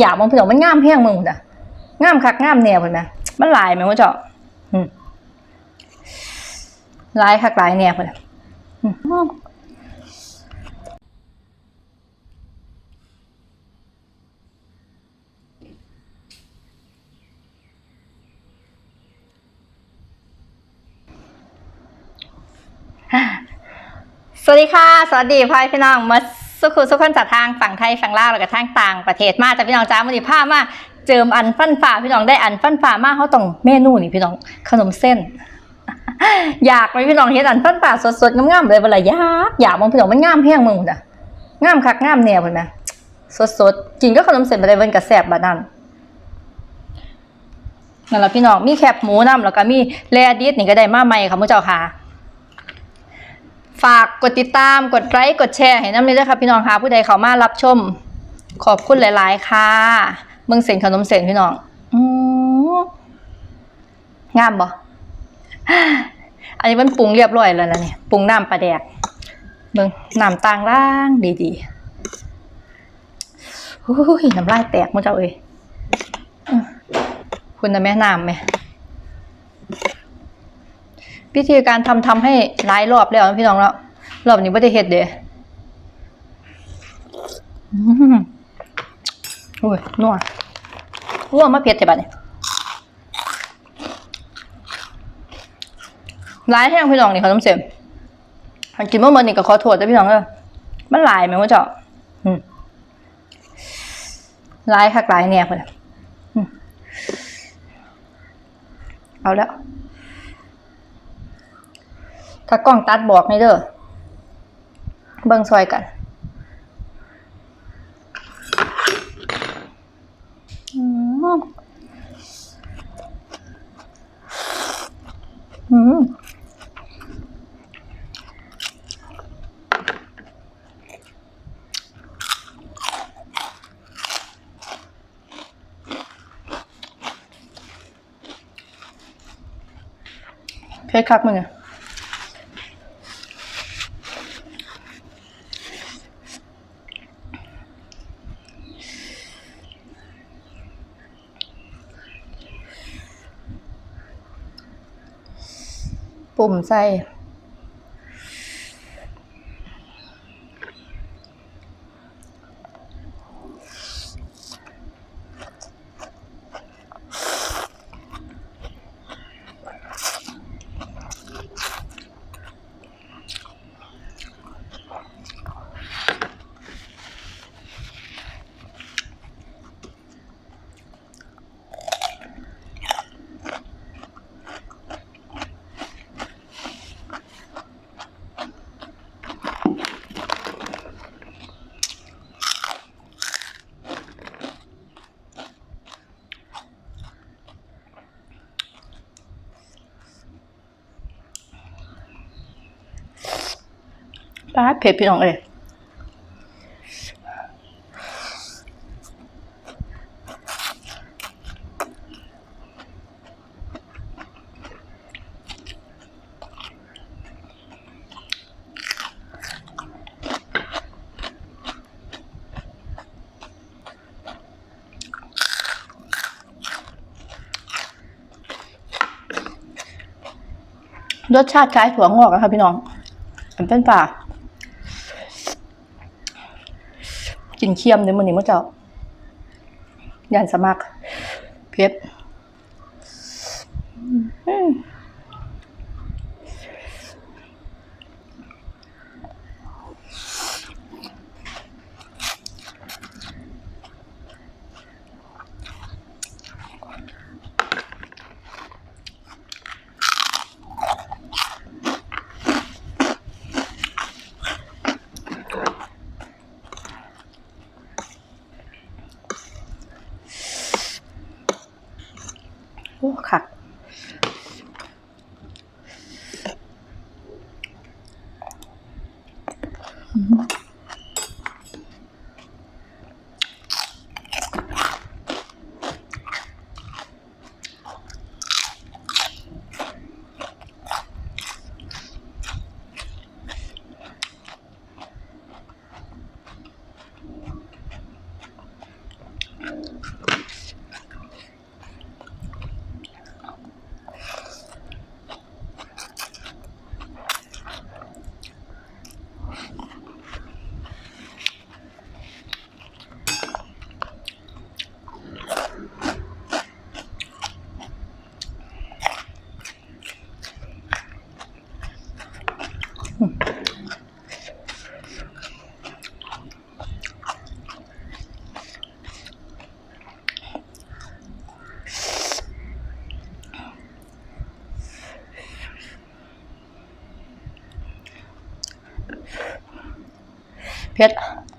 อยากมองพี่อมันงามเพียงมึงนะงามคักงามแนวพุ่นนะมันลายไหมว่าเจ้าอืมหลายคักลายแนวพุ่นน่อืมสวัสดีค่ะ สวัสดีพ่อพี่น้องมา สุขุสุขคนจากทางฝั่งไทยฝั่งลาวแล้วก็ทางต่างประเทศมาจากพี่น้องจ้าวันนี้พามาเจิมอันฟันฝ่าพี่น้องได้อันฟันฝ่ามากเขาต้องเมนูนี่พี่น้องขนมเส้น อยากไหมพี่น้องเห็นอันฟันฝ่าสดๆงามๆเลยเวลาอยากอยากมองพี่น้องมันงามเพียงมึงนะงามคักงามแนวเห็นไหมสดๆกินก็ขนมเส้นไปได้เบิ่นกระแสบบาดนั้นนั่นแหละพี่น้องมีแคบหมูน้ำแล้วก็มีแลดิสนี่ก็ได้มาใหม่ค่ะมุ้เจ้าค่ะ ฝากกดติดตามกดไลค์กดแชร์ให้น้ำเลยด้วยค่ะพี่น้องค่ะผู้ใดเขามารับชม ขอบคุณหลาย ๆ ค่ะ เมืองเส้นขนมเส้นพี่น้ององามบ่อันนี้มันปรุงเรียบร้อยแล้วนะเนี่ยปรุงน้ำปลาแดกเบิ่งน้ำต่างล่างดีๆอุ้ยน้ำลายแตกมั้งเจ้าเอ้ยคุณนะแม่น้ำไหม วิธีการทำทำให้หลายรอบแล้วพี่น้องแล้วรอบนี้ไม่ได้เฮ็ดเด้โอ้ยนัวนัวมาเผ็ดแต่บัดนี้หลายแห้งพี่น้องนี่ขนมเส้นอันกินเมื่อวันนี้ก็ขอโทษด้วยพี่น้องเออมันหลายไหมว่าเจ้าอืมหลายคักหลายแน่เพิ่นน่ะอืมเอาแล้ว ถ้ากล้องตัดบอกให้เด้อเบิ่งซอยกันอืมอืมเพชรคักมึงอะ ปุ่มใส่ ปาเผ็ดพี่น้องเอ้ยรสชาติคล้ายถั่วงอกนะคะพี่น้องมันเป็นป่า กินเคียมในมือนี้มั้งเจ้ายันสมัครเพชร เผ็ดโ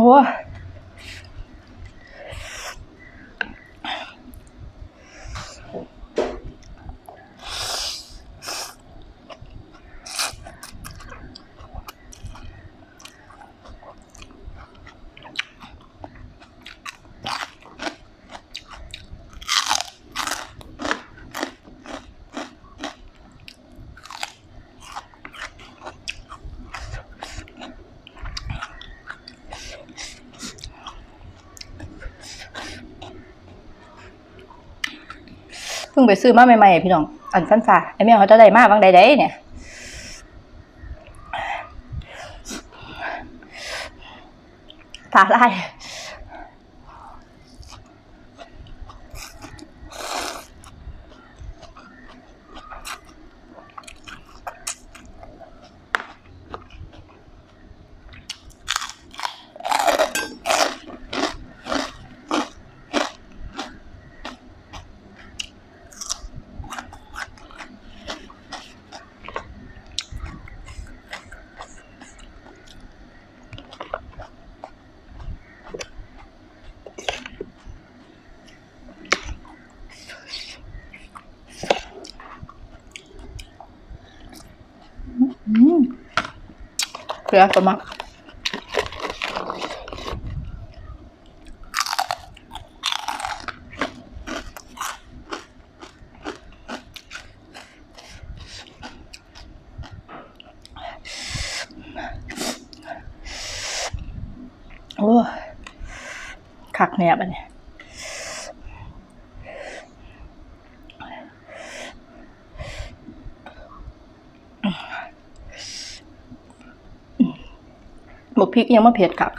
อ้เพิ่งไปซื้อมาใหม่ๆพี่น้อง อันฟันฝ่าไอ้แม่เขาจะได้มาบางใดๆเนี่ยตาไล่ อก็มักโอ้ยคักเนี่ยบัดเนี่ย หมกพริกยังไม่เผ็ดกัก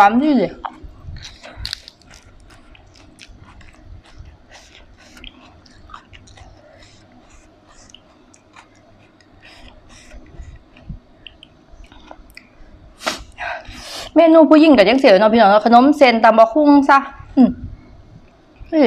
หวานดีเลยเมนูผู้หญิงกับยังเสียเนาะพี่น้องขนมเซนตำบะคุ้งซะอืมนี่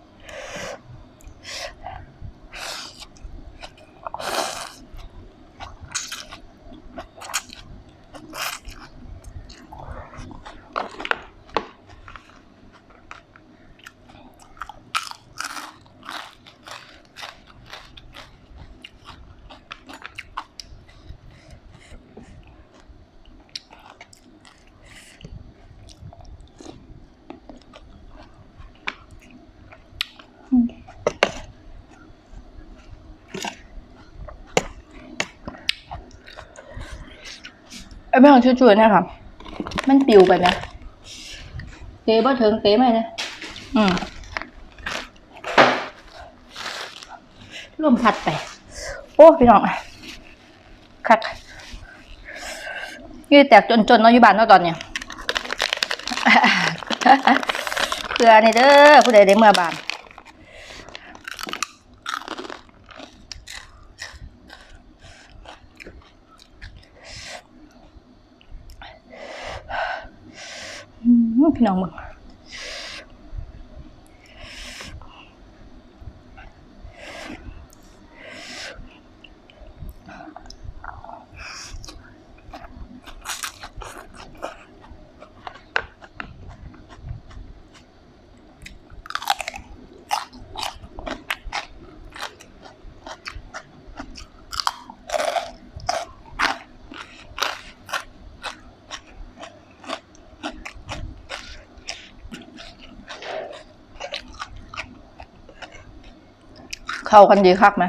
ไม่อยากเมืองน้ำไอ้แม่ของช่วยๆเนี่ยค่ะ มันปิวไปนะเตะบ่ถึงเตะไหมนะอืมร่วมพัดไป โอ้พี่น้องคักยืดแตกจนๆเนาะอยู่บ้านเนาะตอนเนี้ยเพื่อนี่เด้อผู้ใดได้เมื่อบาน พี่น้องมึง เข้ากันดีคักไหม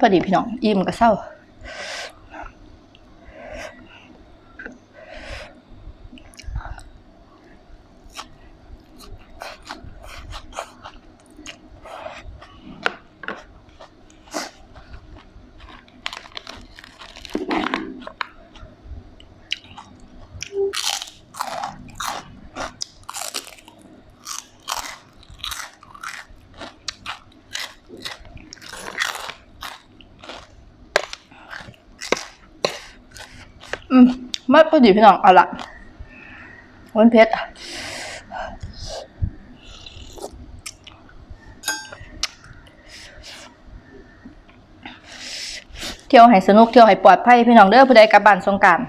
พอดีพี่น้องอิ่มก็เศร้า อืมมัดพอดีพี่น้องเอาละวันเพชรเที่ยวให้สนุกเที่ยวให้ปลอดภัยพี่น้องเด้อผู้ใดกลับบ้านสงการ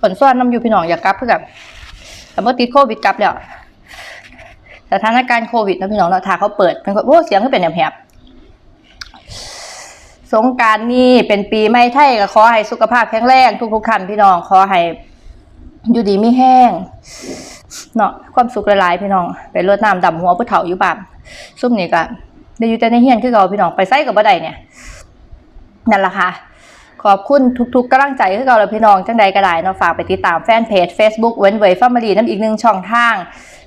ผลซ้อนน้ำอยู่พี่น้องอยากกลับเพื่อกับแต่เมื่อติดโควิดกลับแล้วสถานการณ์โควิดนะพี่น้องเนาถ้าเขาเปิดเป็นโอ้เสียงก็เป็นแหบ สงการนี่เป็นปีไม่ไทยก็ขอให้สุขภาพแข็งแรงทุกๆท่านพี่น้องขอให้อยู่ดีไม่แห้งเนาะความสุขหลายๆพี่น้อง ไปรดน้ำดำหัวผู้เฒ่าอยู่บ้านซุ่มนี่ก็ได้อยู่แต่ในเฮียนคือเราพี่น้องไปไสกับบ่ได้เนี่ยนั่นแหละค่ะ ขอบคุณทุกๆกำลังใจคือเราเลยพี่น้องจังใดก็ได้เนาะฝากไปติดตามแฟนเพจ Facebook เว้นเวยฟามิลีน้ำอีกหนึ่งช่องทาง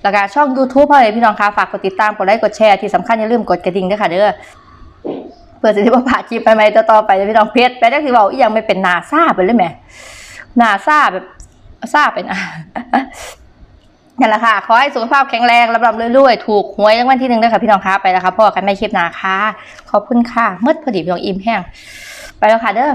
แล้วก็ช่อง YouTube พ่อเลยพี่น้องคะฝากกดติดตามกดไลค์กดแชร์ที่สำคัญอย่าลืมกดกระดิ่งด้วยค่ะเด้อ พื่อจะได้ว่าผ่าจีบไปไหมต่อไปเลยพี่น้องเพชรไปได้คือว่าอียังไม่เป็นนาซาไปเลยแหมนาซาแบบซาเป็นอะนั่นแหละค่ะ ขอให้สุขภาพแข็งแรงรับรำรวยๆ ถูกหวยรางวัลที่หนึ่งด้วยค่ะพี่น้องคะไปแล้วค่ะพ่อกันไม่คลิปนาค่ะ ขอบคุณค่ะมืดพอดีพี่น้องอิ่มแห้งไปแล้วค่ะเด้อ